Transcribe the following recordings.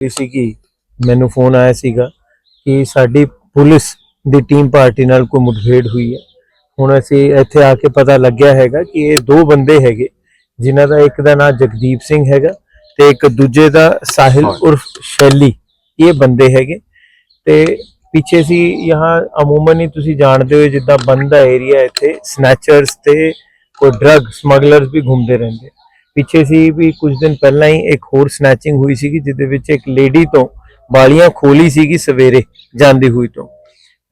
ਸੀ ਕਿ ਮੈਨੂੰ ਫੋਨ ਆਇਆ ਸੀਗਾ ਕਿ ਸਾਡੀ ਪੁਲਿਸ ਦੀ ਟੀਮ ਪਾਰਟੀ ਨਾਲ ਕੋਈ ਮੁਠਭੇੜ ਹੋਈ ਹੈ। ਹੁਣ ਅਸੀਂ ਇੱਥੇ ਆ ਕੇ ਪਤਾ ਲੱਗਿਆ ਹੈਗਾ ਕਿ ਇਹ ਦੋ ਬੰਦੇ ਹੈਗੇ ਜਿਨ੍ਹਾਂ ਦਾ ਇੱਕ ਦਾ ਨਾਮ ਜਗਦੀਪ ਸਿੰਘ ਹੈਗਾ ਤੇ ਇੱਕ ਦੂਜੇ ਦਾ ਸਾਹਿਲ ਉਰਫ ਸ਼ੈਲੀ। ਇਹ ਬੰਦੇ ਹੈਗੇ ਤੇ ਪਿੱਛੇ ਸੀ यहाँ ਅਮੂਮਨ ਹੀ ਤੁਸੀਂ ਜਾਣਦੇ ਹੋ ਜਿੱਦਾਂ ਬੰਦ ਦਾ ਏਰੀਆ ਇੱਥੇ ਸਨੈਚਰਸ ਤੇ ਕੋਈ ਡਰੱਗ ਸਮਗਲਰਸ ਵੀ ਘੁੰਮਦੇ ਰਹਿੰਦੇ। ਪਿੱਛੇ ਸੀ ਵੀ ਕੁਝ ਦਿਨ ਪਹਿਲਾਂ ਹੀ ਇੱਕ ਹੋਰ ਸਨੈਚਿੰਗ ਹੋਈ ਸੀਗੀ, ਜਿਹਦੇ ਵਿੱਚ ਇੱਕ ਲੇਡੀ ਤੋਂ ਬਾਲੀਆਂ ਖੋਲੀ ਸੀਗੀ ਸਵੇਰੇ ਜਾਂਦੀ ਹੋਈ ਤੋਂ।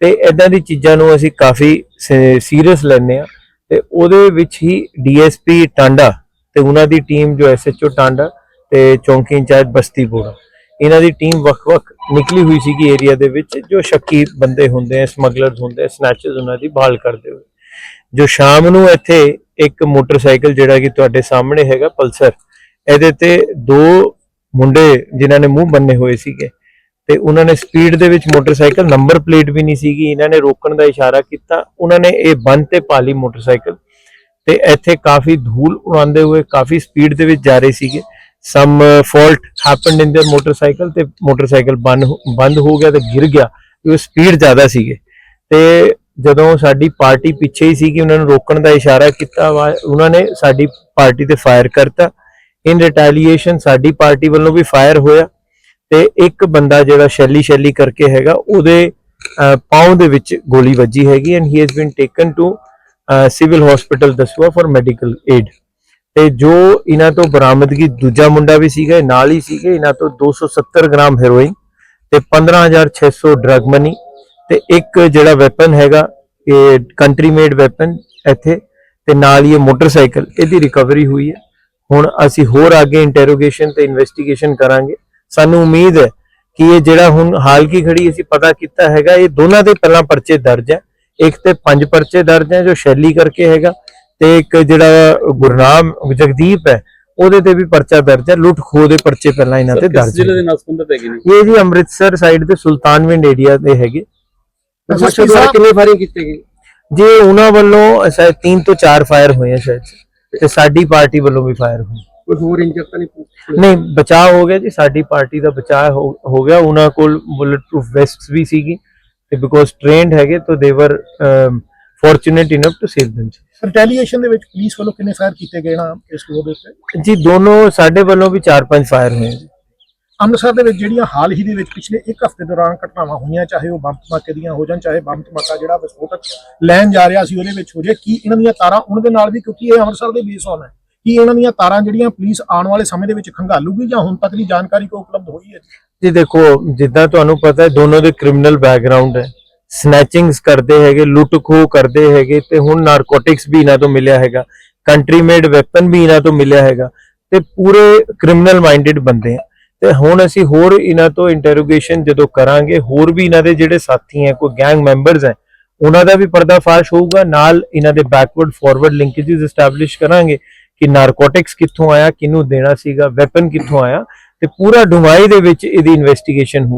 ਤੇ ਇਦਾਂ ਦੀ ਚੀਜ਼ਾਂ ਨੂੰ ਅਸੀਂ ਕਾਫੀ ਸੀਰੀਅਸ ਲੈਂਦੇ ਆ ਤੇ ਉਹਦੇ ਵਿੱਚ ਹੀ ਡੀਐਸਪੀ ਟਾਂਡਾ ਤੇ ਉਹਨਾਂ ਦੀ ਟੀਮ ਜੋ ਐਸਐਚਓ ਟਾਂਡਾ ਤੇ ਚੌਂਕੀ ਇੰਚਾਰਜ ਬਸਤੀ ਬੋੜਾ। ਇਹਨਾਂ ਦੀ ਟੀਮ ਵੱਖ-ਵੱਖ ਨਿਕਲੀ ਹੋਈ ਸੀਗੀ ਏਰੀਆ ਦੇ ਵਿੱਚ, ਜੋ ਸ਼ੱਕੀ ਬੰਦੇ ਹੁੰਦੇ ਆ ਸਮਗਲਰਸ ਹੁੰਦੇ ਆ ਸਨੈਚਰਸ ਉਹਨਾਂ ਦੀ ਭਾਲ ਕਰਦੇ ਹੋਏ। ਜੋ ਸ਼ਾਮ ਨੂੰ ਇੱਥੇ ਇੱਕ ਮੋਟਰਸਾਈਕਲ ਜਿਹੜਾ ਕਿ ਤੁਹਾਡੇ ਸਾਹਮਣੇ ਹੈਗਾ ਪਲਸਰ ਇਹਦੇ ਤੇ ਦੋ ਮੁੰਡੇ ਜਿਨ੍ਹਾਂ ਨੇ ਮੂੰਹ ਬੰਨੇ ਹੋਏ ਸੀਗੇ ਤੇ ਉਹਨਾਂ ਨੇ ਸਪੀਡ ਦੇ ਵਿੱਚ ਮੋਟਰਸਾਈਕਲ ਨੰਬਰ ਪਲੇਟ ਵੀ ਨਹੀਂ ਸੀਗੀ ਇਹਨਾਂ ਨੇ ਰੋਕਣ ਦਾ ਇਸ਼ਾਰਾ ਕੀਤਾ ਉਹਨਾਂ ਨੇ ਇਹ ਬੰਦ ਤੇ ਪਾਲੀ ਮੋਟਰਸਾਈਕਲ ਤੇ ਇੱਥੇ ਕਾਫੀ ਧੂਲ ਉਡਾਉਂਦੇ ਹੋਏ ਕਾਫੀ ਸਪੀਡ ਦੇ ਵਿੱਚ ਜਾ ਰਹੇ ਸੀਗੇ some fault happened in there motorcycle ਤੇ ਮੋਟਰਸਾਈਕਲ ਬੰਦ ਹੋ- ਬੰਦ ਹੋ ਗਿਆ ਤੇ ਗਿਰ ਗਿਆ ਕਿਉਂਕਿ ਸਪੀਡ ਜ਼ਿਆਦਾ ਸੀਗੇ ਤੇ ਜਦੋਂ ਸਾਡੀ ਪਾਰਟੀ ਪਿੱਛੇ ਹੀ ਸੀਗੀ, ਉਹਨਾਂ ਨੂੰ ਰੋਕਣ ਦਾ ਇਸ਼ਾਰਾ ਕੀਤਾ ਵਾ- ਉਹਨਾਂ ਨੇ ਸਾਡੀ ਪਾਰਟੀ ਤੇ ਫਾਇਰ ਕਰਤਾ। ਇਨ ਰਿਟੈਲੀਏਸ਼ਨ ਸਾਡੀ ਪਾਰਟੀ ਵੱਲੋਂ ਵੀ ਫਾਇਰ ਹੋਇਆ ਤੇ ਇੱਕ ਬੰਦਾ ਜਿਹੜਾ ਸ਼ੈਲੀ ਸ਼ੈਲੀ ਕਰਕੇ ਹੈਗਾ, ਉਹਦੇ ਪਾਉਂ ਦੇ ਵਿੱਚ ਗੋਲੀ ਵੱਜੀ ਹੈਗੀ and he has been taken to civil hospital Dasuya for medical aid ਤੇ ਜੋ ਇਹਨਾਂ ਤੋਂ ਬਰਾਮਦਗੀ, ਦੂਜਾ ਮੁੰਡਾ ਵੀ ਸੀਗਾ ਨਾਲ ਹੀ ਸੀਗੇ, ਇਹਨਾਂ ਤੋਂ 270 ਗ੍ਰਾਮ ਹੈਰੋਇਨ ਤੇ 15600 ਡਰਗ ਮਨੀ ਤੇ ਇੱਕ ਜਿਹੜਾ ਵੈਪਨ ਹੈਗਾ ਇਹ ਕੰਟਰੀ ਮੇਡ ਵੈਪਨ ਇੱਥੇ ਤੇ ਨਾਲ ਹੀ ਇਹ ਮੋਟਰਸਾਈਕਲ ਇਹਦੀ ਰਿਕਵਰੀ ਹੋਈ ਹੈ। ਹੁਣ ਅਸੀਂ ਹੋਰ ਅੱਗੇ ਇੰਟਰੋਗੇਸ਼ਨ ਤੇ ਇਨਵੈਸਟੀਗੇਸ਼ਨ ਕਰਾਂਗੇ। ਸਾਨੂੰ ਉਮੀਦ ਹੈ ਕਿ ਇਹ ਜਿਹੜਾ ਹੁਣ ਹਾਲ ਕੀ ਖੜੀ ਅਸੀਂ ਪਤਾ ਕੀਤਾ ਹੈਗਾ ਇਹ ਦੋਨਾਂ ਦੇ ਪਹਿਲਾਂ ਪਰਚੇ ਦਰਜ ਹੈ। ਇੱਕ ਤੇ ਪੰਜ ਪਰਚੇ ਦਰਜ ਹੈ ਜੋ ਸ਼ੈਲੀ ਕਰਕੇ ਹੈਗਾ ਤੇ ਇੱਕ ਜਿਹੜਾ ਗੁਰਨਾਮ ਜਗਦੀਪ ਹੈ ਉਹਦੇ ਤੇ ਵੀ ਪਰਚਾ ਦਰਜ ਹੈ। ਲੁੱਟ ਖੋਹ ਦੇ ਪਰਚੇ ਪਹਿਲਾਂ ਇਹਨਾਂ ਤੇ ਦਰਜ ਜ਼ਿਲ੍ਹੇ ਹੈ ਦੇ ਨਾਲ ਸੰਬੰਧਿਤ ਹੈਗੇ ਨੇ? ਇਹ ਜੀ ਅੰਮ੍ਰਿਤਸਰ ਸਾਈਡ ਦੇ ਸੁਲਤਾਨਵਿੰਡ ਏਰੀਆ ਦੇ ਹੈਗੇ। ਕਿੰਨੇ ਫਾਇਰਿੰਗ ਕੀਤੇ ਜੇ ਉਹਨਾਂ ਵੱਲੋਂ ਸ਼ਾਇਦ 3 ਤੋਂ 4 ਫਾਇਰ ਹੋਏ ਆ ਸ਼ਾਇਦ। ਤੇ ਸਾਡੀ ਪਾਰਟੀ ਵੱਲੋਂ ਵੀ ਫਾਇਰ ਹੋਏ। ਕੋਈ ਹੋਰ ਇੰਜਰ ਤਾਂ ਨਹੀਂ ਨਹੀਂ ਬਚਾਅ ਹੋ ਗਿਆ ਜੀ। ਸਾਡੀ ਪਾਰਟੀ ਦਾ ਬਚਾਅ ਹੋ ਹੋ ਗਿਆ। ਉਹਨਾਂ ਕੋਲ ਬੁਲਟ ਪ੍ਰੂਫ ਵੈਸਟਸ ਵੀ ਸੀਗੀ। ਤੇ ਬਿਕੋਜ਼ ਟ੍ਰੇਨਡ ਹੈਗੇ ਤਾਂ they were fortunate enough to save them retaliation ਦੇ ਵਿੱਚ ਪੁਲਿਸ ਵੱਲੋਂ ਕਿੰਨੇ ਫਾਇਰ ਕੀਤੇ ਗਏ ਨਾ ਇਸ ਕੋਲ ਦੇ ਉੱਤੇ? ਜੀ ਦੋਨੋਂ ਸਾਡੇ ਵੱਲੋਂ ਵੀ 4-5 ਫਾਇਰ ਹੋਏ ਜੀ। ਅੰਮ੍ਰਿਤਸਰ ਦੇ ਵਿੱਚ ਜਿਹੜੀਆਂ ਹਾਲ ਹੀ ਦੇ ਵਿੱਚ ਪਿਛਲੇ ਇੱਕ ਹਫ਼ਤੇ ਦੌਰਾਨ ਘਟਨਾਵਾਂ ਹੋਈਆਂ, ਚਾਹੇ ਉਹ ਬੰਬ ਧਮਾਕੇ ਦੀਆਂ ਹੋ ਜਾਣ, ਚਾਹੇ ਬੰਬ ਧਮਾਕਾ ਜਿਹੜਾ ਵਿਸਫੋਟਕ ਲੈਣ ਜਾ ਰਿਹਾ ਸੀ, ਉਹਦੇ ਵਿੱਚ ਹੋ ਜੇ ਕੀ ਇਹਨਾਂ ਦੀਆਂ ਤਾਰਾਂ ਉਹਨਾਂ ਦੇ ਨਾਲ ਵੀ, ਕਿਉਂਕਿ ਇਹ ਅੰਮ੍ਰਿਤਸਰ ਦੇ ਬੇਸ ਔਨ ਹੈ, ਕੀ ਇਹਨਾਂ ਦੀਆਂ ਤਾਰਾਂ ਜਿਹੜੀਆਂ ਪੁਲਿਸ ਆਉਣ ਵਾਲੇ ਸਮੇਂ ਦੇ ਵਿੱਚ ਖੰਗਾਲੂਗੀ ਜਾਂ ਹੁਣ ਤੱਕ ਦੀ ਜਾਣਕਾਰੀ ਕੋ ਉਪਲਬਧ ਹੋਈ ਹੈ ਜੀ? ਦੇਖੋ, ਜਿੱਦਾਂ ਤੁਹਾਨੂੰ ਪਤਾ ਹੈ, ਦੋਨੋਂ ਦੇ ਕ੍ਰਿਮੀਨਲ ਬੈਕਗ੍ਰਾਉਂਡ ਹੈ। ਸਨੈਚਿੰਗਸ ਕਰਦੇ ਹੈਗੇ ਲੁੱਟ ਖੋਹ ਕਰਦੇ ਹੈਗੇ ਤੇ ਹੁਣ ਨਾਰਕੋਟਿਕਸ ਵੀ ਇਹਨਾਂ ਤੋਂ ਮਿਲਿਆ ਹੈਗਾ। ਕੰਟਰੀ ਮੇਡ ਵੈਪਨ ਵੀ ਇਹਨਾਂ ਤੋਂ ਮਿਲਿਆ ਹੈਗਾ। ਤੇ ਪੂਰੇ ਕ੍ਰਿਮੀਨਲ ਮਾਈਂਡਡ ਬੰਦੇ ਆ। ਤੇ ਹੁਣ ਅਸੀਂ ਹੋਰ ਇਹਨਾਂ ਤੋਂ ਇੰਟਰੋਗੇਸ਼ਨ ਜਦੋਂ ਕਰਾਂਗੇ, ਹੋਰ ਵੀ ਇਹਨਾਂ ਦੇ ਜਿਹੜੇ ਸਾਥੀ ਹੈ, ਕੋਈ ਗੈਂਗ ਮੈਂਬਰਸ ਹੈ, ਉਹਨਾਂ ਦਾ ਵੀ ਪਰਦਾਫਾਸ਼ ਹੋਊਗਾ, ਨਾਲ ਇਹਨਾਂ ਦੇ ਬੈਕਵਰਡ ਫਾਰਵਰਡ ਲਿੰਕੇजेस ਐਸਟੈਬਲਿਸ਼ ਕਰਾਂਗੇ ਕਿ ਨਾਰਕੋਟਿਕਸ ਕਿੱਥੋਂ ਆਇਆ, ਕਿਹਨੂੰ ਦੇਣਾ ਸੀਗਾ ਵੈਪਨ ਕਿੱਥੋਂ ਆਇਆ, ਤੇ ਪੂਰਾ ਡੁਮਾਈ ਦੇ ਵਿੱਚ ਇਹਦੀ ਇਨਵੈਸਟੀਗੇਸ਼ਨ ਹੋ